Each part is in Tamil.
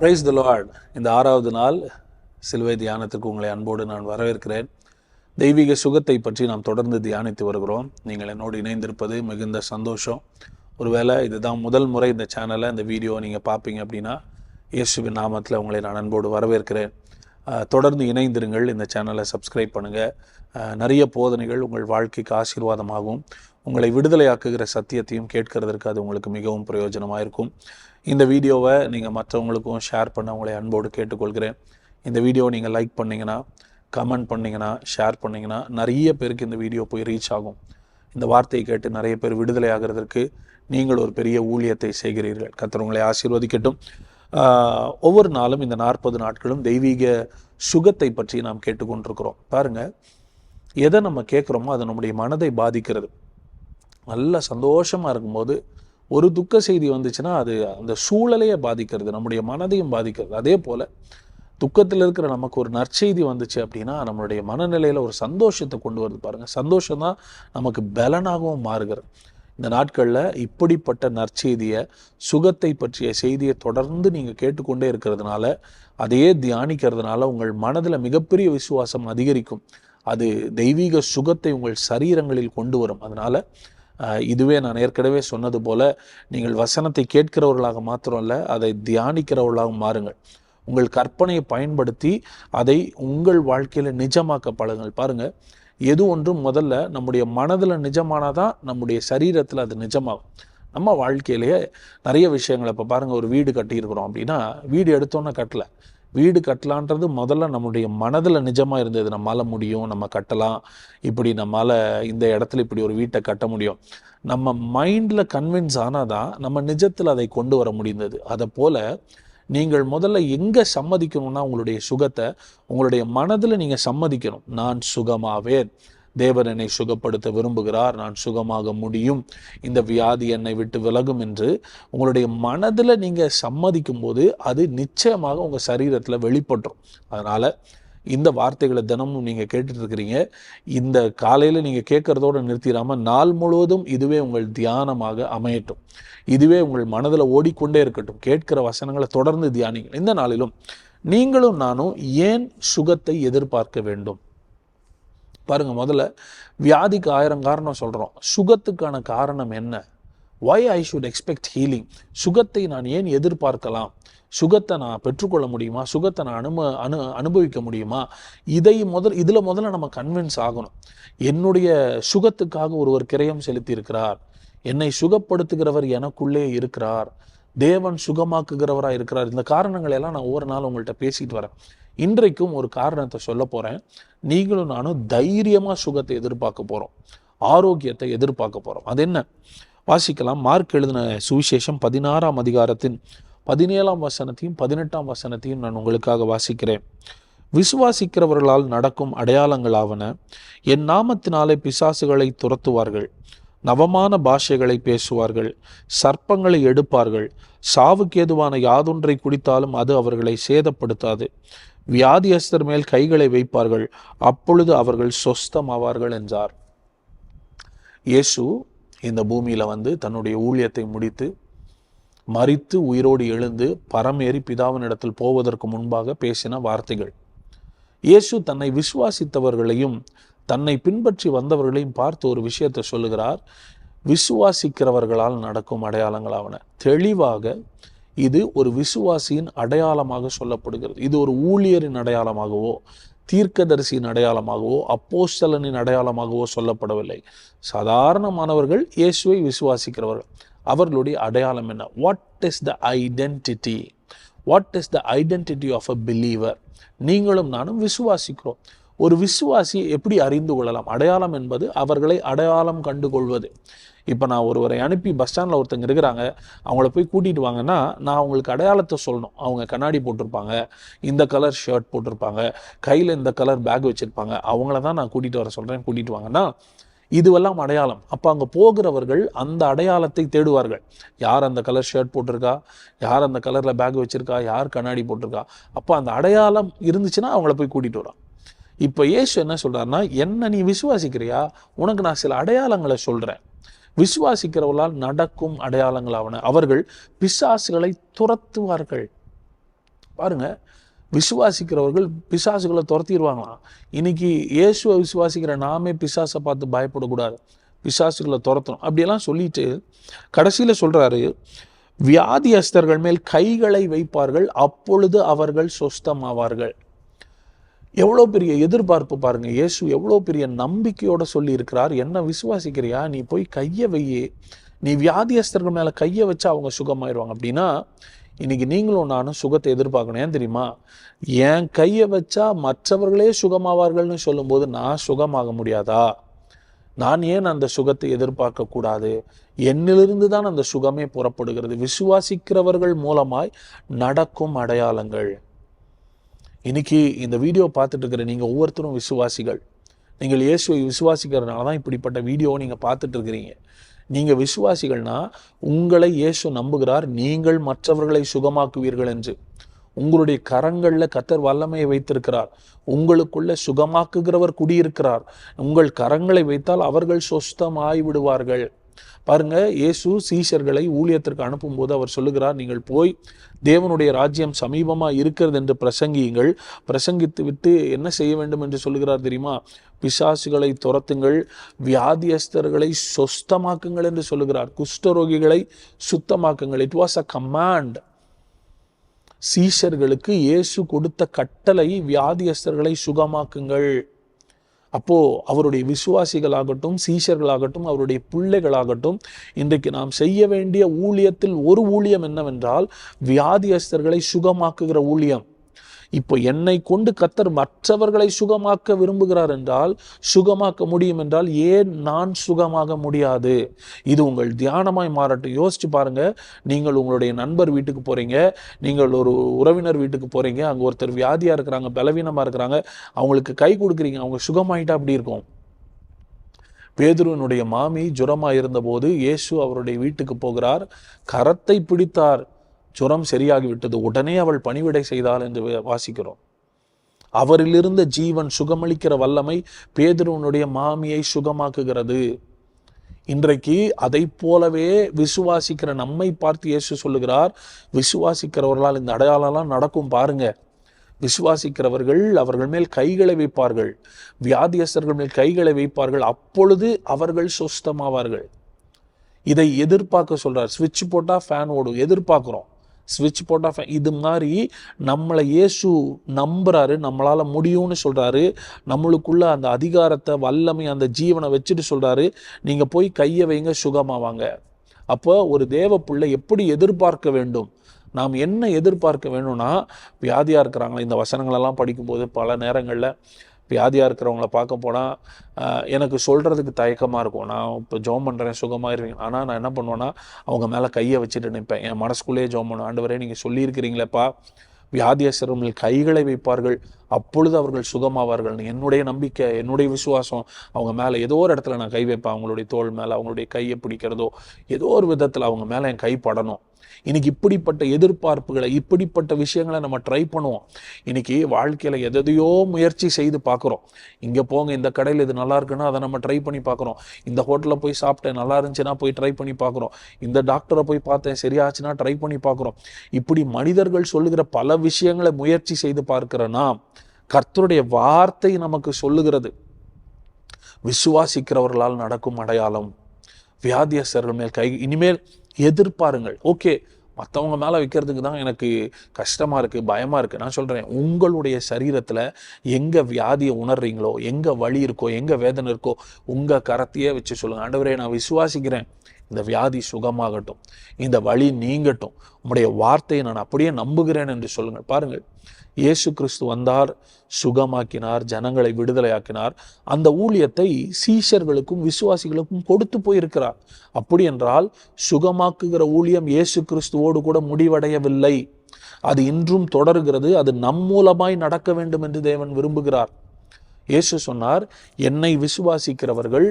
பிரைஸ் த லார்ட் இந்த ஆறாவது நாள் சிலுவை தியானத்துக்கு உங்களை அன்போடு நான் வரவேற்கிறேன். தெய்வீக சுகத்தை பற்றி நாம் தொடர்ந்து தியானித்து வருகிறோம். நீங்கள் என்னோடு இணைந்திருப்பது மிகுந்த சந்தோஷம். ஒருவேளை இதுதான் முதல் முறை இந்த சேனலை இந்த வீடியோ நீங்கள் பார்ப்பீங்க அப்படின்னா இயேசுவின் நாமத்தில் உங்களை நான் அன்போடு வரவேற்கிறேன். தொடர்ந்து இணைந்திருங்கள். இந்த சேனலை சப்ஸ்கிரைப் பண்ணுங்கள் நிறைய போதனைகள் உங்கள் வாழ்க்கைக்கு ஆசீர்வாதமாகும். உங்களை விடுதலையாக்குகிற சத்தியத்தையும் கேட்கறதற்கு அது உங்களுக்கு மிகவும் பிரயோஜனமாக இருக்கும். இந்த வீடியோவை நீங்கள் மற்றவங்களுக்கும் ஷேர் பண்ண உங்களை அன்போடு கேட்டுக்கொள்கிறேன். இந்த வீடியோவை நீங்கள் லைக் பண்ணிங்கன்னா கமெண்ட் பண்ணிங்கன்னா ஷேர் பண்ணீங்கன்னா நிறைய பேருக்கு இந்த வீடியோ போய் ரீச் ஆகும். இந்த வார்த்தையை கேட்டு நிறைய பேர் விடுதலை ஆகிறதற்கு நீங்கள் ஒரு பெரிய ஊழியத்தை செய்கிறீர்கள். கத்தர் உங்களை ஆசீர்வதிக்கட்டும். ஒவ்வொரு நாளும் இந்த நாற்பது நாட்களும் தெய்வீக சுகத்தை பற்றி நாம் கேட்டுக்கொண்டிருக்கிறோம். பாருங்க எதை நம்ம கேட்குறோமோ அது நம்முடைய மனதை பாதிக்கிறது. நல்ல சந்தோஷமாக இருக்கும்போது ஒரு துக்க செய்தி வந்துச்சுன்னா அது அந்த சூழலையே பாதிக்கிறது நம்முடைய மனதையும் பாதிக்கிறது. அதே போல் துக்கத்தில் இருக்கிற நமக்கு ஒரு நற்செய்தி வந்துச்சு அப்படின்னா நம்மளுடைய மனநிலையில் ஒரு சந்தோஷத்தை கொண்டு வருது பாருங்கள் சந்தோஷம் தான் நமக்கு பலனாகவும் மாறுகிறது. இந்த நாட்களில் இப்படிப்பட்ட நற்செய்தியை சுகத்தை பற்றிய செய்தியை தொடர்ந்து நீங்கள் கேட்டுக்கொண்டே இருக்கிறதுனால அதையே தியானிக்கிறதுனால உங்கள் மனதில் மிகப்பெரிய விசுவாசம் அதிகரிக்கும். அது தெய்வீக சுகத்தை உங்கள் சரீரங்களில் கொண்டு வரும். அதனால் இதுவே நான் ஏற்கனவே சொன்னது போல நீங்கள் வசனத்தை கேட்கிறவர்களாக மாத்திரம் அல்ல அதை தியானிக்கிறவர்களாக மாறுங்கள். உங்கள் கற்பனையை பயன்படுத்தி அதை உங்கள் வாழ்க்கையில் நிஜமாக்க பழகுங்கள். பாருங்கள் எது ஒன்றும் முதல்ல நம்முடைய மனதில் நிஜமானாதான் நம்முடைய சரீரத்தில் அது நிஜமாகும். நம்ம வாழ்க்கையிலேயே நிறைய விஷயங்கள் இப்போ பாருங்கள் ஒரு வீடு கட்டியிருக்கிறோம் அப்படின்னா வீடு எடுத்தோன்னே கட்டல. வீடு கட்டலான்றது முதல்ல நம்முடைய மனதில் நிஜமாக இருந்தது. நம்மளால் முடியும் நம்ம கட்டலாம். இப்படி நம்மளால் இந்த இடத்துல இப்படி ஒரு வீட்டை கட்ட முடியும். நம்ம மைண்டில் கன்வின்ஸ் ஆனாதான் நம்ம நிஜத்தில் அதை கொண்டு வர முடிந்தது. அதை போல் நீங்கள் முதல்ல எங்கே சம்மதிக்கணும்னா உங்களுடைய சுகத்தை உங்களுடைய மனதில் நீங்கள் சம்மதிக்கணும். நான் சுகமாவேன். தேவர் என்னை சுகப்படுத்த விரும்புகிறார். நான் சுகமாக முடியும். இந்த வியாதி என்னை விட்டு விலகும் என்று உங்களுடைய மனதில் நீங்கள் சம்மதிக்கும் போது அது நிச்சயமாக உங்கள் சரீரத்தில் வெளிப்பட்டுரும் அதனால் இந்த வார்த்தைகளை தினமும் நீங்கள் கேட்டுட்ருக்கிறீங்க இந்த காலையில் நீங்கள் கேட்குறதோடு நிறுத்திடாமல் நாள் முழுவதும் இதுவே உங்கள் தியானமாக அமையட்டும். இதுவே உங்கள் மனதில் ஓடிக்கொண்டே இருக்கட்டும். கேட்கிற வசனங்களை தொடர்ந்து தியானிங்கள் இந்த நாளிலும் நீங்களும் நானும் ஏன் சுகத்தை எதிர்பார்க்க வேண்டும்? பாருங்க முதல்ல வியாதிக்கு ஆயிரம் காரணம் சொல்கிறோம் சுகத்துக்கான காரணம் என்ன? Why I should expect healing சுகத்தை நான் ஏன் எதிர்பார்க்கலாம்? சுகத்தை நான் பெற்றுக்கொள்ள முடியுமா? சுகத்தை நான் அனும அனு அனுபவிக்க முடியுமா? இதை முதல் இதில் முதல்ல நம்ம கன்வின்ஸ் ஆகணும். என்னுடைய சுகத்துக்காக ஒருவர் கிரயம் செலுத்தி இருக்கிறார் என்னை சுகப்படுத்துகிறவர் எனக்குள்ளே இருக்கிறார். தேவன் சுகமாக்குகிறவராக இருக்கிறார். இந்த காரணங்களை எல்லாம் நான் ஒவ்வொரு நாள் உங்கள்கிட்ட பேசிட்டு வரேன். இன்றைக்கும் ஒரு காரணத்தை சொல்ல போகிறேன் நீங்களும் நானும் தைரியமாக சுகத்தை எதிர்பார்க்க போகிறோம் ஆரோக்கியத்தை எதிர்பார்க்க போகிறோம் அது என்ன? வாசிக்கலாம். மார்க் எழுதின சுவிசேஷம் பதினாறாம் அதிகாரத்தின் பதினேழாம் வசனத்தையும் பதினெட்டாம் வசனத்தையும் நான் உங்களுக்காக வாசிக்கிறேன். விசுவாசிக்கிறவர்களால் நடக்கும் அடையாளங்களாவன என் நாமத்தினாலே பிசாசுகளை துரத்துவார்கள். நவமான பாஷைகளை பேசுவார்கள் சர்ப்பங்களை எடுப்பார்கள். சாவுக்கேதுவான யாதொன்றை குடித்தாலும் அது அவர்களை சேதப்படுத்தாது. வியாதியஸ்தர் மேல் கைகளை வைப்பார்கள் அப்பொழுது அவர்கள் சொஸ்தமாவார்கள் என்றார். இயேசு இந்த பூமியில வந்து தன்னுடைய ஊழியத்தை முடித்து மறித்து உயிரோடு எழுந்து பரமேறி பிதாவினிடத்தில் போவதற்கு முன்பாக பேசின வார்த்தைகள். இயேசு தன்னை விசுவாசித்தவர்களையும் தன்னை பின்பற்றி வந்தவர்களையும் பார்த்து ஒரு விஷயத்தை சொல்லுகிறார். விசுவாசிக்கிறவர்களால் நடக்கும் அடையாளங்களாவன. தெளிவாக இது ஒரு விசுவாசியின் அடையாளமாக சொல்லப்படுகிறது. இது ஒரு ஊழியரின் அடையாளமாகவோ தீர்க்கதரிசியின் அடையாளமாகவோ அப்போஸ்தலனின் அடையாளமாகவோ சொல்லப்படவில்லை. சாதாரணமானவர்கள் இயேசுவை விசுவாசிக்கிறவர்கள். அவர்களுடைய அடையாளம் என்ன? What is the identity what is the identity of a believer நீங்களும் நானும் விசுவாசிக்கிறோம். ஒரு விசுவாசி எப்படி அறிந்து கொள்ளலாம்? அடையாளம் என்பது அவர்களை அடையாளம் கண்டு கொள்வது இப்போ நான் ஒருவரை அனுப்பி பஸ் ஸ்டாண்டில் ஒருத்தங்க இருக்கிறாங்க. அவங்கள போய் கூட்டிகிட்டு வாங்கன்னா நான் அவங்களுக்கு அடையாளத்தை சொல்லணும். அவங்க கண்ணாடி போட்டிருப்பாங்க இந்த கலர் ஷர்ட் போட்டிருப்பாங்க கையில் இந்த கலர் பேக் வச்சுருப்பாங்க. அவங்கள தான் நான் கூட்டிகிட்டு வர சொல்கிறேன் கூட்டிகிட்டு வாங்கன்னா இதுவெல்லாம் அடையாளம். அப்போ அங்கே போகிறவர்கள் அந்த அடையாளத்தை தேடுவார்கள். யார் அந்த கலர் ஷர்ட் போட்டிருக்கா? யார் அந்த கலரில் பேக் வச்சுருக்கா? யார் கண்ணாடி போட்டிருக்கா? அப்போ அந்த அடையாளம் இருந்துச்சுன்னா அவங்கள போய் கூட்டிகிட்டு வரான் இப்போ இயேசு என்ன சொல்றாருன்னா என்ன நீ விசுவாசிக்கிறியா? உனக்கு நான் சில அடையாளங்களை சொல்கிறேன் விசுவாசிக்கிறவர்களால் நடக்கும் அடையாளங்களாவன அவர்கள் பிசாசுகளை துரத்துவார்கள். பாருங்க விசுவாசிக்கிறவர்கள் பிசாசுகளை துரத்திடுவாங்களாம். இன்னைக்கு இயேசுவை விசுவாசிக்கிற நாமே பிசாசை பார்த்து பயப்படக்கூடாது. பிசாசுகளை துரத்தணும். அப்படியெல்லாம் சொல்லிட்டு கடைசியில் சொல்கிறாரு வியாதியஸ்தர்கள் மேல் கைகளை வைப்பார்கள் அப்பொழுது அவர்கள் சொஸ்தமாவார்கள். எவ்வளோ பெரிய எதிர்பார்ப்பு பாருங்க. இயேசு எவ்வளோ பெரிய நம்பிக்கையோட சொல்லியிருக்கிறார். என்ன விசுவாசிக்கிறியா? நீ போய் கையை வையே. நீ வியாதியஸ்தர்கள் மேலே கையை வச்சா அவங்க சுகமாயிருவாங்க. அப்படின்னா இன்னைக்கு நீங்களும் நானும் சுகத்தை எதிர்பார்க்கணும். ஏன் தெரியுமா? என் கையை வச்சா மற்றவர்களே சுகமாவார்கள்னு சொல்லும்போது நான் சுகமாக முடியாதா? நான் ஏன் அந்த சுகத்தை எதிர்பார்க்க கூடாது? என்னிலிருந்து தான் அந்த சுகமே புறப்படுகிறது. விசுவாசிக்கிறவர்கள் மூலமாய் நடக்கும் அடையாளங்கள். இன்னைக்கு இந்த வீடியோ பார்த்துட்டு இருக்கிற நீங்கள் ஒவ்வொருத்தரும் விசுவாசிகள். நீங்கள் இயேசுவை விசுவாசிக்கிறதுனால தான் இப்படிப்பட்ட வீடியோவை நீங்கள் பார்த்துட்டு இருக்கிறீங்க. நீங்கள் விசுவாசிகள்னா உங்களை இயேசு நம்புகிறார் நீங்கள் மற்றவர்களை சுகமாக்குவீர்கள் என்று. உங்களுடைய கரங்களில் கத்தர் வல்லமையை வைத்திருக்கிறார். உங்களுக்குள்ள சுகமாக்குகிறவர் குடியிருக்கிறார். உங்கள் கரங்களை வைத்தால் அவர்கள் சொஸ்தமாய் விடுவார்கள். பாருங்க இயேசு சீஷர்களை ஊழியத்திற்கு அனுப்பும்போது அவர் சொல்லுகிறார் நீங்கள் போய் தேவனுடைய ராஜ்யம் சமீபமாக இருக்கிறது என்று பிரசங்கியுங்கள். பிரசங்கித்து விட்டு என்ன செய்ய வேண்டும் என்று சொல்லுகிறார் தெரியுமா? பிசாசுகளை துரத்துங்கள் வியாதியஸ்தர்களை சொஸ்தமாக்குங்கள் என்று சொல்லுகிறார். குஷ்டரோகிகளை சுத்தமாக்குங்கள். இட் வாஸ் அ கமாண்ட் சீஷர்களுக்கு இயேசு கொடுத்த கட்டளை வியாதியஸ்தர்களை சுகமாக்குங்கள். அப்போ அவருடைய விசுவாசிகளாகட்டும் சீஷர்களாகட்டும் அவருடைய பிள்ளைகளாகட்டும் இன்றைக்கு நாம் செய்ய வேண்டிய ஊழியத்தில் ஒரு ஊழியம் என்னவென்றால் வியாதியஸ்தர்களை சுகமாக்குகிற ஊழியம். இப்போ என்னை கொண்டு கத்தர் மற்றவர்களை சுகமாக்க விரும்புகிறார் என்றால் சுகமாக்க முடியும் என்றால் ஏன் நான் சுகமாக முடியாது? இது உங்கள் தியானமாய் மாறட்டும். யோசிச்சு பாருங்க. நீங்கள் உங்களுடைய நண்பர் வீட்டுக்கு போறீங்க. நீங்கள் ஒரு உறவினர் வீட்டுக்கு போறீங்க. அங்க ஒருத்தர் வியாதியா இருக்கிறாங்க பலவீனமா இருக்கிறாங்க. அவங்களுக்கு கை கொடுக்குறீங்க. அவங்க சுகமாயிட்டா அப்படி இருக்கும்? பேதுருவனுடைய மாமி ஜுரமாக இருந்தபோது இயேசு அவருடைய வீட்டுக்கு போகிறார். கரத்தை பிடித்தார். ஜுரம் சரியாகிவிட்டது. உடனே அவள் பணிவிடை செய்தாள் என்று வாசிக்கிறோம். அவரிலிருந்த ஜீவன் சுகமளிக்கிற வல்லமை பேதுருவனுடைய மாமியை சுகமாக்குகிறது. இன்றைக்கு அதை போலவே விசுவாசிக்கிற நம்மை பார்த்து இயேசு சொல்லுகிறார். விசுவாசிக்கிறவர்களால் இந்த அடையாளம்லாம் நடக்கும் பாருங்க. விசுவாசிக்கிறவர்கள் அவர்கள் மேல் கைகளை வைப்பார்கள். வியாதியஸ்தர்கள் மேல் கைகளை வைப்பார்கள். அப்பொழுது அவர்கள் சொஸ்தமாவார்கள். இதை எதிர்பார்க்க சொல்றார். சுவிட்ச் போட்டா ஃபேன் ஓடும். எதிர்பார்க்குறோம். ஸ்விட்ச் போட்டா இது மாதிரி நம்மளை இயேசு நம்புறாரு நம்மளால் முடியும்னு சொல்கிறாரு நம்மளுக்குள்ள அந்த அதிகாரத்தை வல்லமை அந்த ஜீவனை வச்சுட்டு சொல்கிறாரு நீங்கள் போய் கையை வைங்க சுகமாவாங்க. அப்போ ஒரு தேவ பிள்ளை எப்படி எதிர்பார்க்க வேண்டும்? நாம் என்ன எதிர்பார்க்க வேணும்னா வியாதியாக இருக்கிறாங்களா இந்த வசனங்களெல்லாம் படிக்கும்போது பல நேரங்களில் வியாதியாக இருக்கிறவங்கள பார்க்க போனால் எனக்கு சொல்கிறதுக்கு தயக்கமாக இருக்கும். நான் இப்போ ஜோம் பண்ணுறேன் சுகமாக இருக்கேன் ஆனால் நான் என்ன பண்ணுவேன்னா அவங்க மேலே கையை வச்சுட்டு நிற்பேன் என் மனசுக்குள்ளேயே ஜோம் பண்ணுவேன். ஆண்டவரே நீங்கள் சொல்லியிருக்கிறீங்களேப்பா. வியாதியஸ்தர்கள் கைகளை வைப்பார்கள். அப்பொழுது அவர்கள் சுகமாவார்கள். என்னுடைய நம்பிக்கை என்னுடைய விசுவாசம் அவங்க மேலே ஏதோ ஒரு இடத்துல நான் கை வைப்பேன். அவங்களுடைய தோல் மேலே அவங்களுடைய கையை பிடிக்கிறதோ ஏதோ ஒரு விதத்தில் அவங்க மேலே என் கை படணும். இன்னைக்கு இப்படிப்பட்ட எதிர்பார்ப்புகளை இப்படிப்பட்ட விஷயங்களை நம்ம ட்ரை பண்ணுவோம். இன்னைக்கு வாழ்க்கையில் எதையோ முயற்சி செய்து பார்க்குறோம். இங்கே போங்க இந்த கடையில் இது நல்லா இருக்குன்னா அதை நம்ம ட்ரை பண்ணி பார்க்குறோம். இந்த ஹோட்டலில் போய் சாப்பிட்டேன் நல்லா இருந்துச்சுன்னா போய் ட்ரை பண்ணி பார்க்குறோம். இந்த டாக்டரை போய் பார்த்தேன் சரியாச்சுன்னா ட்ரை பண்ணி பார்க்குறோம். இப்படி மனிதர்கள் சொல்லுகிற பல விஷயங்களை முயற்சி செய்து பார்க்கிற கர்த்தருடைய வார்த்தை நமக்கு சொல்லுகிறது. விசுவாசிக்கிறவர்களால் நடக்கும் அடையாளம் வியாதியஸ்தர்கள் மேல் கை இனிமேல் எதிர்பாருங்கள். ஓகே மற்றவங்க மேலே வைக்கிறதுக்கு தான் எனக்கு கஷ்டமாக இருக்குது பயமாக இருக்குது நான் சொல்கிறேன் உங்களுடைய சரீரத்தில் எங்கே வியாதியை உணர்றீங்களோ எங்கே வலி இருக்கோ எங்கே வேதனை இருக்கோ உங்கள் கரத்தையே வச்சு சொல்லுங்கள் ஆண்டவரே நான் விசுவாசிக்கிறேன். இந்த வியாதி சுகமாகட்டும் இந்த வழி நீங்கட்டும் உம்முடைய வார்த்தையை நான் அப்படியே நம்புகிறேன் என்று சொல்லுங்கள். பாருங்கள் இயேசு கிறிஸ்து வந்தார் சுகமாக்கினார் ஜனங்களை விடுதலையாக்கினார். அந்த ஊழியத்தை சீஷர்களுக்கும் விசுவாசிகளுக்கும் கொடுத்து போயிருக்கிறார். அப்படி என்றால் சுகமாக்குகிற ஊழியம் இயேசு கிறிஸ்துவோடு கூட முடிவடையவில்லை. அது இன்றும் தொடர்கிறது அது நம் மூலமாய் நடக்க வேண்டும் என்று தேவன் விரும்புகிறார். இயேசு சொன்னார் என்னை விசுவாசிக்கிறவர்கள்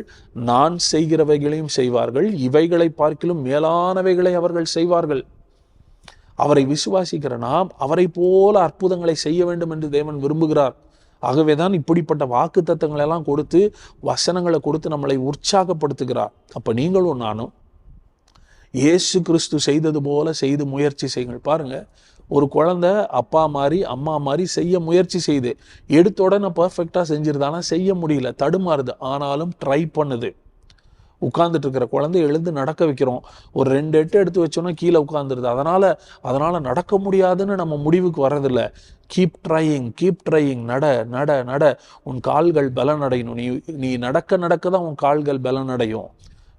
நான் செய்கிறவைகளையும் செய்வார்கள் இவைகளை பார்க்கிலும் மேலானவைகளை அவர்கள் செய்வார்கள். அவரை விசுவாசிக்கிற நாம் அவரை போல அற்புதங்களை செய்ய வேண்டும் என்று தேவன் விரும்புகிறார். ஆகவே தான் இப்படிப்பட்ட வாக்கு எல்லாம் கொடுத்து வசனங்களை கொடுத்து நம்மளை உற்சாகப்படுத்துகிறார். அப்போ நீங்களும் நானும் இயேசு கிறிஸ்து செய்தது போல செய்து முயற்சி செய்யுங்கள். பாருங்கள் ஒரு குழந்தை அப்பா மாதிரி அம்மா மாதிரி செய்ய முயற்சி செய்யுது எடுத்த உடனே பர்ஃபெக்டாக செஞ்சிருது. செய்ய முடியல தடுமாறுது. ஆனாலும் ட்ரை பண்ணுது. உட்கார்ந்துட்டு இருக்கிற குழந்தை எழுந்து நடக்க வைக்கிறோம். ஒரு ரெண்டு எட்டு எடுத்து வச்சோன்னா கீழே உட்காந்துருது அதனால் அதனால் நடக்க முடியாதுன்னு நம்ம முடிவுக்கு வர்றதில்ல. கீப் ட்ரையிங் கீப் ட்ரையிங் நட நட நட. உன் கால்கள் பலனடையணும். நீ நீ நடக்க நடக்க தான் உன் கால்கள் பலனடையும்.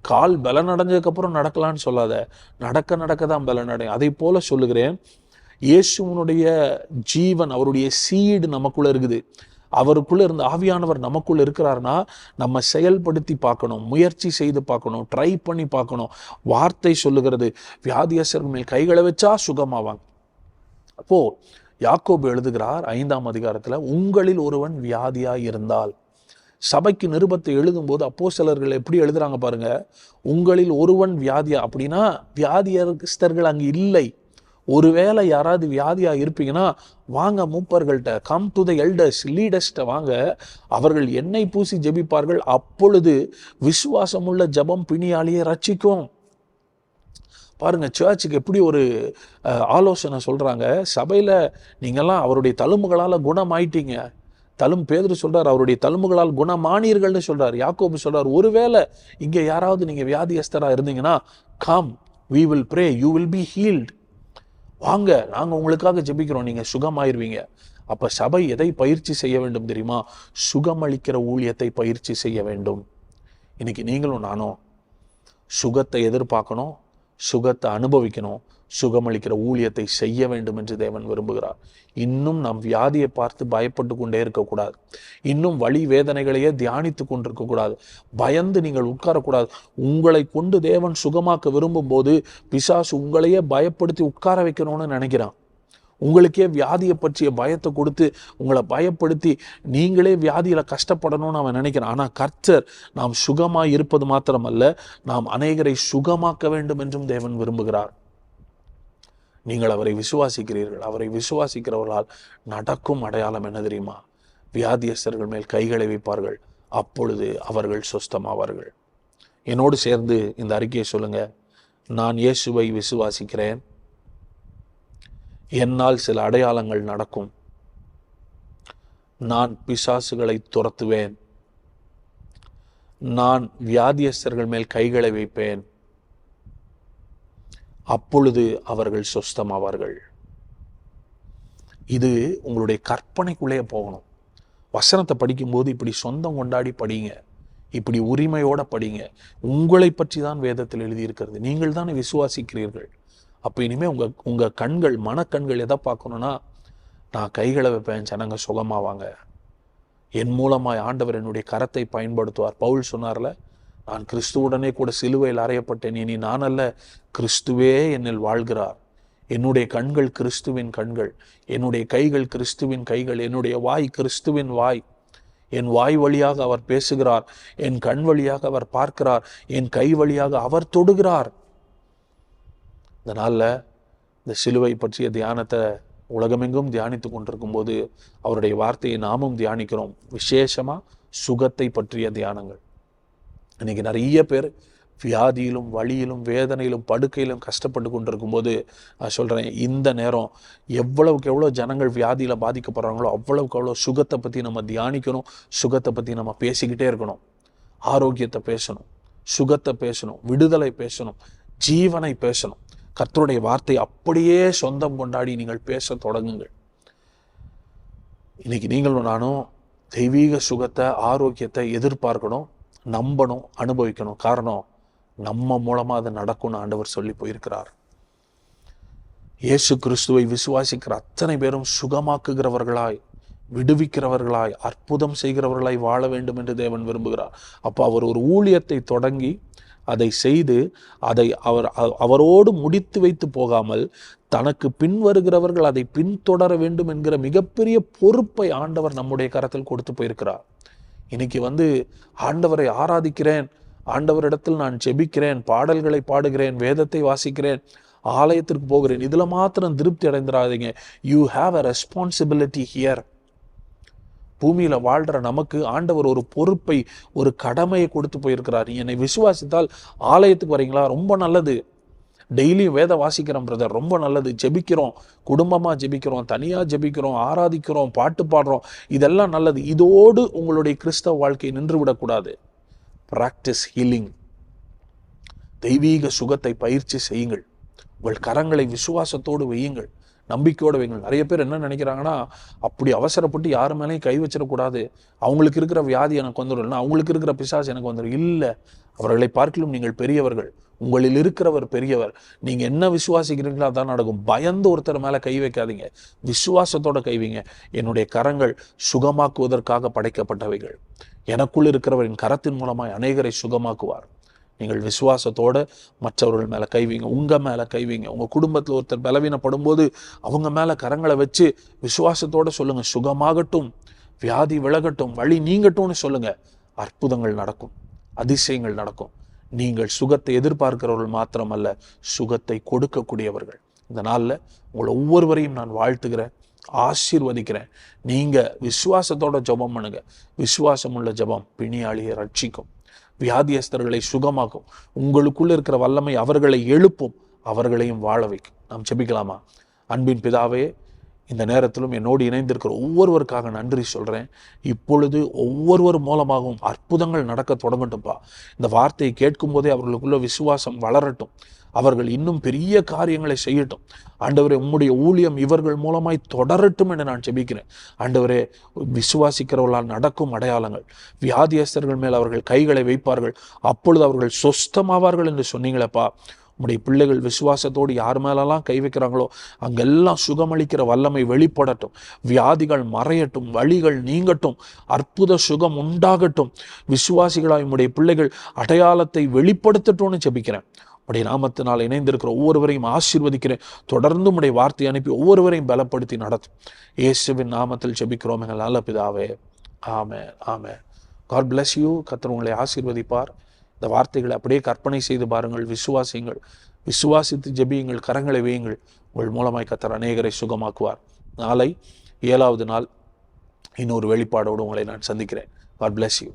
கால் பலனடைஞ்சதுக்கப்புறம் நடக்கலான்னு சொல்லாத. நடக்க நடக்க தான் பலனடையும். அதை போல் சொல்லுகிறேன். இயேசுவனுடைய ஜீவன் அவருடைய சீடு நமக்குள்ளே இருக்குது. அவருக்குள்ள இருந்த ஆவியானவர் நமக்குள்ள இருக்கிறாருன்னா நம்ம செயல்படுத்தி பார்க்கணும் முயற்சி செய்து பார்க்கணும் ட்ரை பண்ணி பார்க்கணும். வார்த்தை சொல்லுகிறது வியாதியசர்கள் மேல் கைகளை வச்சா சுகமாவாங்க அப்போ யாக்கோபு எழுதுகிறார் ஐந்தாம் அதிகாரத்துல உங்களில் ஒருவன் வியாதியா இருந்தால். சபைக்கு நிருபத்தை எழுதும்போது அப்போ சிலர்கள் எப்படி எழுதுறாங்க பாருங்க உங்களில் ஒருவன் வியாதியா? அப்படின்னா வியாதியஸ்தர்கள் அங்கு இல்லை. ஒருவேளை யாராவது வியாதியாக இருப்பீங்கன்னா வாங்க மூப்பர்கள்ட்ட கம் டு த எல்டர்ஸ் லீடர்ஸ்ட்ட வாங்க. அவர்கள் எண்ணெய் பூசி ஜெபிப்பார்கள். அப்பொழுது விசுவாசமுள்ள ஜெபம் பிணியாளியை ரட்சிக்கும். பாருங்க சர்ச்சுக்கு எப்படி ஒரு ஆலோசனை சொல்கிறாங்க சபையில் நீங்கள்லாம் அவருடைய தழும்புகளால் குணமாயிட்டீங்க. தலும் பேதர் சொல்கிறார் அவருடைய தழும்புகளால் குணமானீர்கள்னு சொல்கிறார் யாக்கோபு சொல்கிறார் ஒருவேளை இங்கே யாராவது நீங்கள் வியாதியஸ்தராக இருந்தீங்கன்னா come we will pray you will be healed வாங்க நாங்கள் உங்களுக்காக ஜெபிக்கிறோம். நீங்கள் சுகமாயிருவீங்க. அப்போ சபை எதை பயிற்சி செய்ய வேண்டும் தெரியுமா? சுகமளிக்கிற ஊழியத்தை பயிற்சி செய்ய வேண்டும். இன்னைக்கு நீங்களும் நானும் சுகத்தை எதிர்பார்க்கணும் சுகத்தை அனுபவிக்கணும். சுகமளிக்கிற ஊழியத்தை செய்ய வேண்டும் என்று தேவன் விரும்புகிறார். இன்னும் நாம் வியாதியை பார்த்து பயப்பட்டு கொண்டே இருக்கக்கூடாது. இன்னும் வழி வேதனைகளையே தியானித்து கொண்டிருக்கக்கூடாது. பயந்து நீங்கள் உட்காரக்கூடாது. உங்களை கொண்டு தேவன் சுகமாக்க விரும்பும் போது பிசாசு உங்களையே பயப்படுத்தி உட்கார வைக்கணும்னு நினைக்கிறான். உங்களுக்கே வியாதியை பற்றிய பயத்தை கொடுத்து உங்களை பயப்படுத்தி நீங்களே வியாதியில் கஷ்டப்படணும்னு அவன் நினைக்கிறான். ஆனால் கர்த்தர் நாம் சுகமாக இருப்பது மாத்திரமல்ல நாம் அநேகரை சுகமாக்க வேண்டும் என்றும் தேவன் விரும்புகிறார். நீங்கள் அவரை விசுவாசிக்கிறீர்கள். அவரை விசுவாசிக்கிறவர்களால் நடக்கும் அடையாளம் என்ன தெரியுமா? வியாதியஸ்தர்கள் மேல் கைகளை வைப்பார்கள் அப்பொழுது அவர்கள் சொஸ்தமாவார்கள். என்னோடு சேர்ந்து இந்த அறிக்கையை சொல்லுங்க. நான் இயேசுவை விசுவாசிக்கிறேன். என்னால் சில அடையாளங்கள் நடக்கும். நான் பிசாசுகளை துரத்துவேன். நான் வியாதியஸ்தர்கள் மேல் கைகளை வைப்பேன் அப்பொழுது அவர்கள் சொஸ்தமாவார்கள். இது உங்களுடைய கற்பனைக்குள்ளே போகணும். வசனத்தை படிக்கும்போது இப்படி சொந்தம் கொண்டாடி படிங்க. இப்படி உரிமையோட படிங்க. உங்களை பற்றி தான் வேதத்தில் எழுதியிருக்கிறது. நீங்கள் தானே விசுவாசிக்கிறீர்கள். அப்போ இனிமேல் உங்கள் உங்கள் கண்கள் மனக்கண்கள் எதை பார்க்கணும்னா நான் கைகளை வைப்பேன் ஜனங்க சுகமாவாங்க. என் மூலமாய் ஆண்டவர் என்னுடைய கரத்தை பயன்படுத்துவார். பவுல் சொன்னார்ல நான் கிறிஸ்துவுடனே கூட சிலுவையில் அறையப்பட்டேன். இனி நான் அல்ல கிறிஸ்துவே என்னில் வாழ்கிறார். என்னுடைய கண்கள் கிறிஸ்துவின் கண்கள் என்னுடைய கைகள் கிறிஸ்துவின் கைகள் என்னுடைய வாய் கிறிஸ்துவின் வாய். என் வாய் வழியாக அவர் பேசுகிறார் என் கண் வழியாக அவர் பார்க்கிறார் என் கை வழியாக அவர் தொடுகிறார். அதனால் இந்த சிலுவை பற்றிய தியானத்தை உலகமெங்கும் தியானித்து கொண்டிருக்கும் போது அவருடைய வார்த்தையை நாமும் தியானிக்கிறோம். விசேஷமா சுகத்தை பற்றிய தியானங்கள். இன்றைக்கி நிறைய பேர் வியாதியிலும் வலியிலும் வேதனையிலும் படுக்கையிலும் கஷ்டப்பட்டு கொண்டிருக்கும் போது நான் சொல்கிறேன் இந்த நேரம் எவ்வளவுக்கு எவ்வளோ ஜனங்கள் வியாதியில் பாதிக்கப்படுறாங்களோ அவ்வளவுக்கு அவ்வளோ சுகத்தை பற்றி நம்ம தியானிக்கணும் சுகத்தை பற்றி நம்ம பேசிக்கிட்டே இருக்கணும். ஆரோக்கியத்தை பேசணும் சுகத்தை பேசணும் விடுதலை பேசணும் ஜீவனை பேசணும். கர்த்தருடைய வார்த்தை அப்படியே சொந்தம் கொண்டாடி நீங்கள் பேச தொடங்குங்கள். இன்னைக்கு நீங்களும் நானும் தெய்வீக சுகத்தை ஆரோக்கியத்தை எதிர்பார்க்கணும். நம்பணும் அனுபவிக்கணும். காரணம் நம்ம மூலமாக அது நடக்கும்னு ஆண்டவர் சொல்லி போயிருக்கிறார். இயேசு கிறிஸ்துவை விசுவாசிக்கிற அத்தனை பேரும் சுகமாக்குகிறவர்களாய் விடுவிக்கிறவர்களாய் அற்புதம் செய்கிறவர்களாய் வாழ வேண்டும் என்று தேவன் விரும்புகிறார். அப்போ அவர் ஒரு ஊழியத்தை தொடங்கி அதை செய்து அதை அவர் அவரோடு முடித்து வைத்து போகாமல் தனக்கு பின் வருகிறவர்கள் அதை பின்தொடர வேண்டும் என்கிற மிகப்பெரிய பொறுப்பை ஆண்டவர் நம்முடைய கரத்தில் கொடுத்து போயிருக்கிறார். இன்னைக்கு வந்து ஆண்டவரை ஆராதிக்கிறேன் ஆண்டவரிடத்தில் நான் ஜெபிக்கிறேன் பாடல்களை பாடுகிறேன் வேதத்தை வாசிக்கிறேன் ஆலயத்திற்கு போகிறேன். இதில் மாத்திரம் திருப்தி அடைந்துடாதீங்க you have a responsibility here பூமியில் வாழ்கிற நமக்கு ஆண்டவர் ஒரு பொறுப்பை ஒரு கடமையை கொடுத்து போயிருக்கிறார். என்னை விசுவாசித்தால் ஆலயத்துக்கு வரீங்களா? ரொம்ப நல்லது. டெய்லியும் வேத வாசிக்கிறோம் பிரதர் ரொம்ப நல்லது. ஜெபிக்கிறோம். குடும்பமாக ஜெபிக்கிறோம். தனியாக ஜெபிக்கிறோம். ஆராதிக்கிறோம். பாட்டு பாடுறோம். இதெல்லாம் நல்லது. இதோடு உங்களுடைய கிறிஸ்தவ வாழ்க்கை நின்று விடக்கூடாது ப்ராக்டிஸ் ஹீலிங் தெய்வீக சுகத்தை பயிற்சி செய்யுங்கள். உங்கள் கரங்களை விசுவாசத்தோடு வையுங்கள். நம்பிக்கையோட வைங்கள் நிறைய பேர் என்ன நினைக்கிறாங்கன்னா அப்படி அவசரப்பட்டு யார் மேலேயும் கை வச்சிடக்கூடாது. அவங்களுக்கு இருக்கிற வியாதி எனக்கு வந்துடும் இல்லை அவங்களுக்கு இருக்கிற பிசாசு எனக்கு வந்துடும் இல்லை. அவர்களை பார்க்கலும் நீங்கள் பெரியவர்கள். உங்களில் இருக்கிறவர் பெரியவர். நீங்கள் என்ன விசுவாசிக்கிறீங்களோ அதான் நடக்கும். பயந்து ஒருத்தர் மேலே கை வைக்காதீங்க. விசுவாசத்தோட கைவிங்க என்னுடைய கரங்கள் சுகமாக்குவதற்காக படைக்கப்பட்டவைகள். எனக்குள் இருக்கிறவரின் கரத்தின் மூலமாய் அநேகரை சுகமாக்குவார். நீங்கள் விசுவாசத்தோட மற்றவர்கள் மேலே கைவிங்க உங்கள் மேலே கைவிங்க உங்கள் குடும்பத்தில் ஒருத்தர் பலவீனப்படும் போது அவங்க மேலே கரங்களை வச்சு விசுவாசத்தோடு சொல்லுங்கள் சுகமாகட்டும் வியாதி விலகட்டும் வழி நீங்கட்டும்னு சொல்லுங்கள் அற்புதங்கள் நடக்கும். அதிசயங்கள் நடக்கும். நீங்கள் சுகத்தை எதிர்பார்க்கிறவர்கள் மாத்திரமல்ல சுகத்தை கொடுக்கக்கூடியவர்கள். இந்த நாளில் உங்களை ஒவ்வொருவரையும் நான் வாழ்த்துகிறேன் ஆசீர்வதிக்கிறேன். நீங்கள் விசுவாசத்தோட ஜெபம் பண்ணுங்க. விசுவாசம் உள்ள ஜெபம் பிணியாளியை ரட்சிக்கும். வியாதியஸ்தர்களை சுகமாக்கும். உங்களுக்குள்ள இருக்கிற வல்லமை அவர்களை எழுப்பும். அவர்களையும் வாழ வைக்கும். நாம் செபிக்கலாமா அன்பின் பிதாவே இந்த நேரத்திலும் என்னோடு இணைந்திருக்கிற ஒவ்வொருவருக்காக நன்றி சொல்கிறேன் இப்பொழுது ஒவ்வொருவர் மூலமாகவும் அற்புதங்கள் நடக்க தொடங்கட்டும்ப்பா இந்த வார்த்தையை கேட்கும் போதே அவர்களுக்குள்ள விசுவாசம் வளரட்டும். அவர்கள் இன்னும் பெரிய காரியங்களை செய்யட்டும். ஆண்டவரே உம்முடைய ஊழியம் இவர்கள் மூலமாய் தொடரட்டும் என்று நான் ஜெபிக்கிறேன். ஆண்டவரே விசுவாசிக்கிறவர்களால் நடக்கும் அடையாளங்கள் வியாதியஸ்தர்கள் மேல் அவர்கள் கைகளை வைப்பார்கள். அப்பொழுது அவர்கள் சொஸ்தமாவார்கள் என்று சொன்னீங்களேப்பா. நம்முடைய பிள்ளைகள் விசுவாசத்தோடு யார் மேலெல்லாம் கை வைக்கிறாங்களோ அங்கெல்லாம் சுகமளிக்கிற வல்லமை வெளிப்படட்டும். வியாதிகள் மறையட்டும் வழிகள் நீங்கட்டும் அற்புத சுகம் உண்டாகட்டும். விசுவாசிகளாக நம்முடைய பிள்ளைகள் அடையாளத்தை வெளிப்படுத்தட்டும்னு ஜெபிக்கிறேன். உடைய நாமத்தினால் இணைந்திருக்கிற ஒவ்வொருவரையும் ஆசீர்வதிக்கிறேன். தொடர்ந்து உடைய வார்த்தை அனுப்பி ஒவ்வொருவரையும் பலப்படுத்தி நடத்தும். இயேசுவின் நாமத்தில் ஜெபிக்கிறோம் எங்கள் நல்ல பிதாவே. ஆமே ஆமே காட் பிளஸ் யூ கத்தர் உங்களை ஆசீர்வதிப்பார். இந்த வார்த்தைகளை அப்படியே கற்பனை செய்து பாருங்கள். விசுவாசியுங்கள். விசுவாசித்து ஜெபியுங்கள். கரங்களை வையுங்கள். உங்கள் மூலமாய் கத்தர் அநேகரை சுகமாக்குவார். நாளை ஏழாவது நாள். இன்னொரு வெளிப்பாடோடு உங்களை நான் சந்திக்கிறேன். God bless you